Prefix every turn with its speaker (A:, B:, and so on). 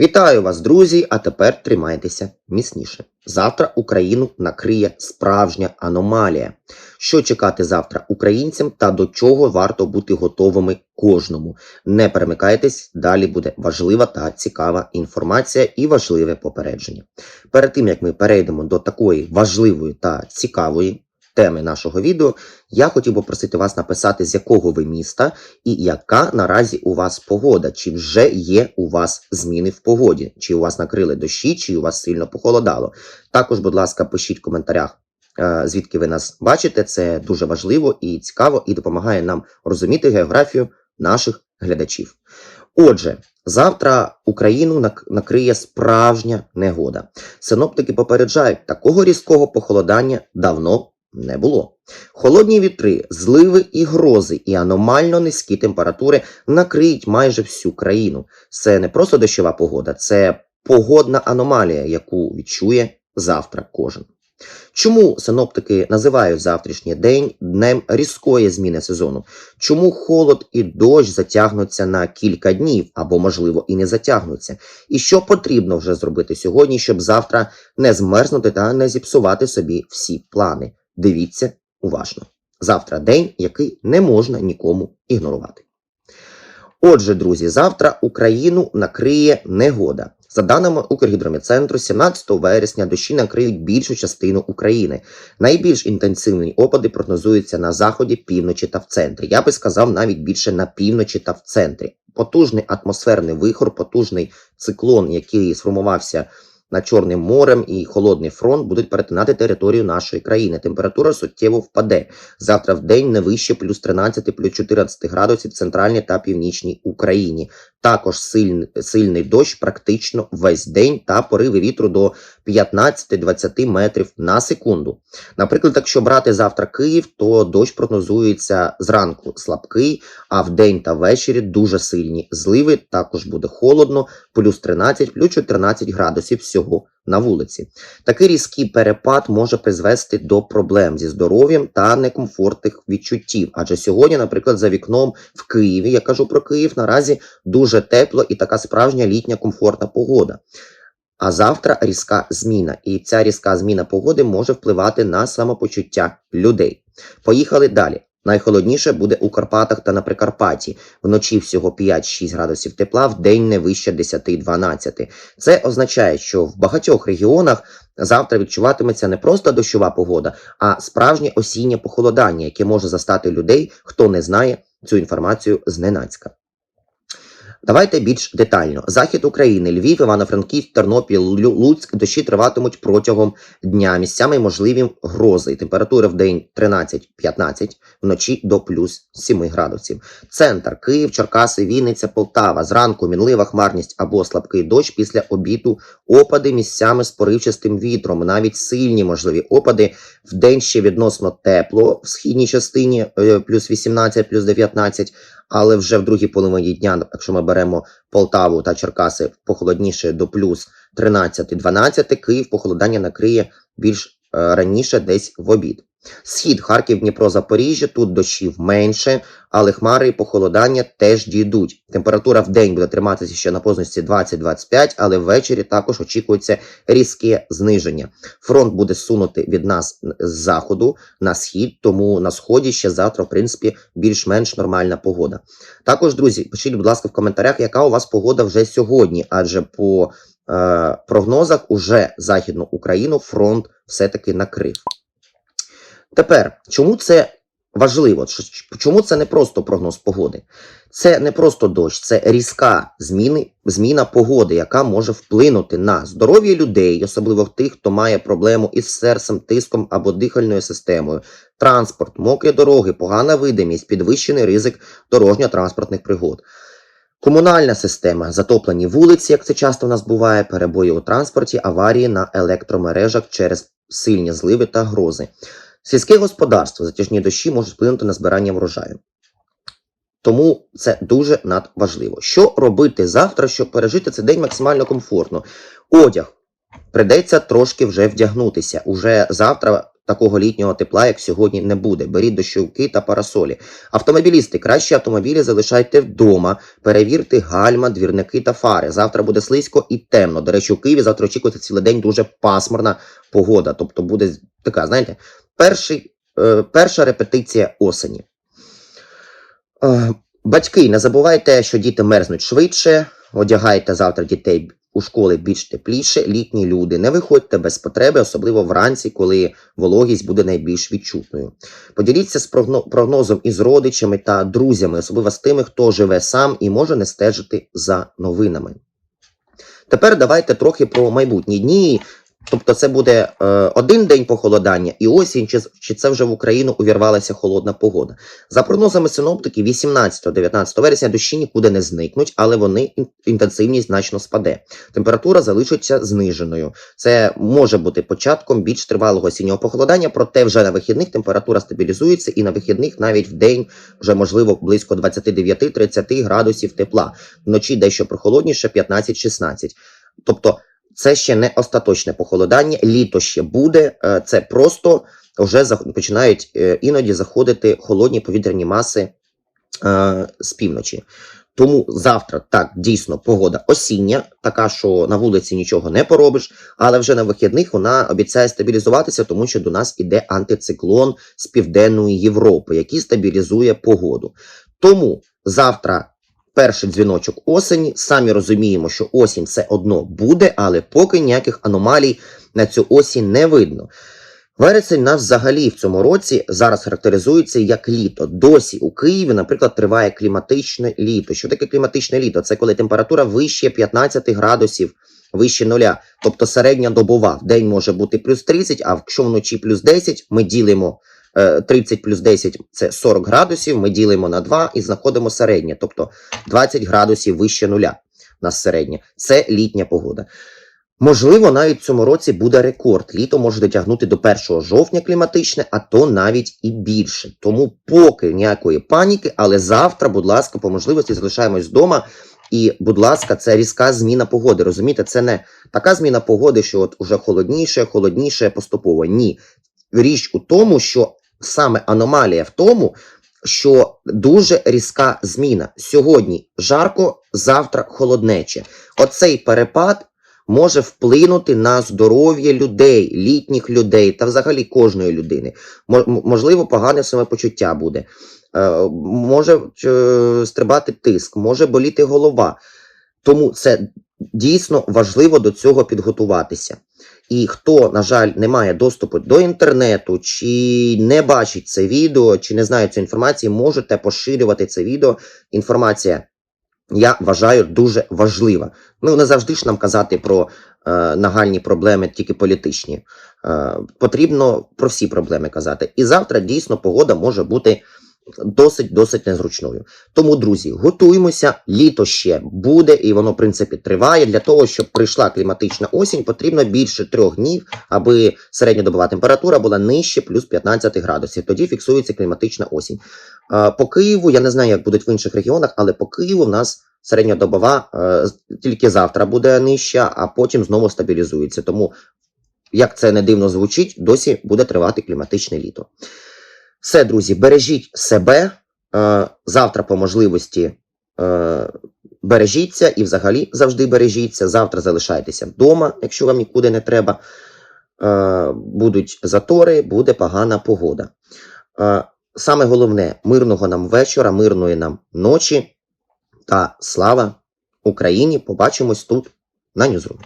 A: Вітаю вас, друзі! А тепер тримайтеся міцніше. Завтра Україну накриє справжня аномалія. Що чекати завтра українцям та до чого варто бути готовими кожному? Не перемикайтесь, далі буде важлива та цікава інформація і важливе попередження. Перед тим як ми перейдемо до такої важливої та цікавої теми нашого відео, я хотів би просити вас написати, з якого ви міста і яка наразі у вас погода, чи вже є у вас зміни в погоді, чи у вас накрили дощі, чи у вас сильно похолодало. Також, будь ласка, пишіть в коментарях, е, звідки ви нас бачите. Це дуже важливо і цікаво, і допомагає нам розуміти географію наших глядачів. Отже, завтра Україну накриє справжня негода. Синоптики попереджають, такого різкого похолодання давно не було. Холодні вітри, зливи і грози, і аномально низькі температури накриють майже всю країну. Це не просто дощова погода, це погодна аномалія, яку відчує завтра кожен. Чому синоптики називають завтрашній день днем різкої зміни сезону? Чому холод і дощ затягнуться на кілька днів або, можливо, і не затягнуться? І що потрібно вже зробити сьогодні, щоб завтра не змерзнути та не зіпсувати собі всі плани? Дивіться уважно. Завтра день, який не можна нікому ігнорувати. Отже, друзі, завтра Україну накриє негода. За даними Укргідромецентру, 17 вересня дощі накриють більшу частину України. Найбільш інтенсивні опади прогнозуються на заході, півночі та в центрі. Я би сказав навіть більше на півночі та в центрі. Потужний атмосферний вихор, потужний циклон, який сформувався над Чорним морем і холодний фронт будуть перетинати територію нашої країни. Температура суттєво впаде. Завтра в день не вище плюс 13, плюс 14 градусів в центральній та північній Україні. Також сильний, сильний дощ практично весь день та пориви вітру до 15-20 метрів на секунду. Наприклад, якщо брати завтра Київ, то дощ прогнозується зранку слабкий, а в день та ввечері дуже сильні зливи. Також буде холодно, плюс 13, плюс 14 градусів всього на вулиці. Такий різкий перепад може призвести до проблем зі здоров'ям та некомфортних відчуттів. Адже сьогодні, наприклад, за вікном в Києві, я кажу про Київ, наразі дуже тепло і така справжня літня комфортна погода. А завтра різка зміна, і ця різка зміна погоди може впливати на самопочуття людей. Поїхали далі. Найхолодніше буде у Карпатах та на Прикарпатті. Вночі всього 5-6 градусів тепла, в день не вище 10-12. Це означає, що в багатьох регіонах завтра відчуватиметься не просто дощова погода, а справжнє осіннє похолодання, яке може застати людей, хто не знає цю інформацію зненацька. Давайте більш детально. Захід України, Львів, Івано-Франківськ, Тернопіль, Луцьк дощі триватимуть протягом дня. Місцями можливі грози. Температура в день 13-15, вночі до плюс 7 градусів. Центр Київ, Черкаси, Вінниця, Полтава. Зранку мінлива хмарність або слабкий дощ після обіду. Опади місцями з поривчастим вітром, навіть сильні можливі опади. В день ще відносно тепло в східній частині, е, плюс 18, плюс 19, але вже в другій половині дня, якщо ми беремо Полтаву та Черкаси, похолодніше до плюс 13-12, Київ похолодання накриє більш е, раніше десь в обід. Схід, Харків, Дніпро, Запоріжжя, тут дощів менше, але хмари і похолодання теж дійдуть. Температура в день буде триматися ще на позначці 20-25, але ввечері також очікується різке зниження. Фронт буде сунути від нас з заходу на схід, тому на сході ще завтра, в принципі, більш-менш нормальна погода. Також, друзі, пишіть, будь ласка, в коментарях, яка у вас погода вже сьогодні, адже по е, прогнозах уже Західну Україну фронт все-таки накрив. Тепер, чому це важливо? Чому це не просто прогноз погоди? Це не просто дощ, це різка зміни, зміна погоди, яка може вплинути на здоров'я людей, особливо тих, хто має проблему із серцем, тиском або дихальною системою, транспорт, мокрі дороги, погана видимість, підвищений ризик дорожньо-транспортних пригод. Комунальна система, затоплені вулиці, як це часто в нас буває, перебої у транспорті, аварії на електромережах через сильні зливи та грози. Сільське господарство, затяжні дощі можуть вплинути на збирання врожаю. Тому це дуже надважливо. Що робити завтра, щоб пережити цей день максимально комфортно? Одяг. Придеться трошки вже вдягнутися. Уже завтра такого літнього тепла, як сьогодні, не буде. Беріть дощовики та парасолі. Автомобілісти, краще автомобілі залишайте вдома. Перевірте гальма, двірники та фари. Завтра буде слизько і темно. До речі, у Києві завтра очікується цілий день дуже пасмурна погода. Тобто буде така, знаєте, перший, е, перша репетиція осені. Е, Батьки, не забувайте, що діти мерзнуть швидше. Одягайте завтра дітей у школи більш тепліше. Літні люди, не виходьте без потреби, особливо вранці, коли вологість буде найбільш відчутною. Поділіться з прогнозом із родичами та друзями, особливо з тими, хто живе сам і може не стежити за новинами. Тепер давайте трохи про майбутні дні. Тобто, це буде е, один день похолодання і осінь, чи, чи це вже в Україну увірвалася холодна погода. За прогнозами синоптиків, 18-19 вересня дощі нікуди не зникнуть, але вони ін- інтенсивність значно спаде. Температура залишиться зниженою. Це може бути початком більш тривалого осіннього похолодання, проте вже на вихідних температура стабілізується, і на вихідних навіть в день вже можливо близько 29-30 градусів тепла. Вночі дещо прохолодніше 15-16. Тобто це ще не остаточне похолодання, літо ще буде. е, Це просто вже починають е, іноді заходити холодні повітряні маси е, з півночі. Тому завтра так дійсно погода осіння, така, що на вулиці нічого не поробиш, але вже на вихідних вона обіцяє стабілізуватися, тому що до нас іде антициклон з південної Європи, який стабілізує погоду. Тому завтра перший дзвіночок осені. Самі розуміємо, що осінь все одно буде, але поки ніяких аномалій на цю осінь не видно. Вересень нас взагалі в цьому році зараз характеризується як літо. Досі у Києві, наприклад, триває кліматичне літо. Що таке кліматичне літо? Це коли температура вище 15 градусів, вище нуля. Тобто середня добова. В день може бути плюс 30, а якщо вночі плюс 10, ми ділимо 30 плюс 10 це 40 градусів, ми ділимо на 2 і знаходимо середнє. Тобто 20 градусів вище нуля у нас середнє. Це літня погода. Можливо, навіть в цьому році буде рекорд. Літо може дотягнути до 1 жовтня кліматичне, а то навіть і більше. Тому поки ніякої паніки, але завтра, будь ласка, по можливості залишаємось вдома. І, будь ласка, це різка зміна погоди. Розумієте, це не така зміна погоди, що от уже холодніше, холодніше поступово. Ні. Річ у тому, що саме аномалія в тому, що дуже різка зміна. Сьогодні жарко, завтра холоднече. Оцей перепад може вплинути на здоров'я людей, літніх людей та взагалі кожної людини. Можливо, погане самопочуття буде. Е, Може стрибати тиск, може боліти голова. Тому це дійсно важливо до цього підготуватися. І хто, на жаль, не має доступу до інтернету, чи не бачить це відео, чи не знає цієї інформації, можете поширювати це відео. Інформація, я вважаю, дуже важлива. Ну, не завжди ж нам казати про е, нагальні проблеми, тільки політичні. Е, потрібно про всі проблеми казати. І завтра дійсно погода може бути досить досить незручною. Тому, друзі, готуємося. Літо ще буде, і воно, в принципі, триває. Для того, щоб прийшла кліматична осінь, потрібно більше трьох днів, аби середньодобова температура була нижче плюс 15 градусів. Тоді фіксується кліматична осінь. По Києву, я не знаю, як будуть в інших регіонах, але по Києву в нас середньодобова е, тільки завтра буде нижча, а потім знову стабілізується. Тому, як це не дивно звучить, досі буде тривати кліматичне літо. Все, друзі, бережіть себе. Е, завтра по можливості е, бережіться і взагалі завжди бережіться. Завтра залишайтеся вдома, якщо вам нікуди не треба. Е, будуть затори, буде погана погода. Саме головне мирного нам вечора, мирної нам ночі та слава Україні. Побачимось тут на Ньюзрумі.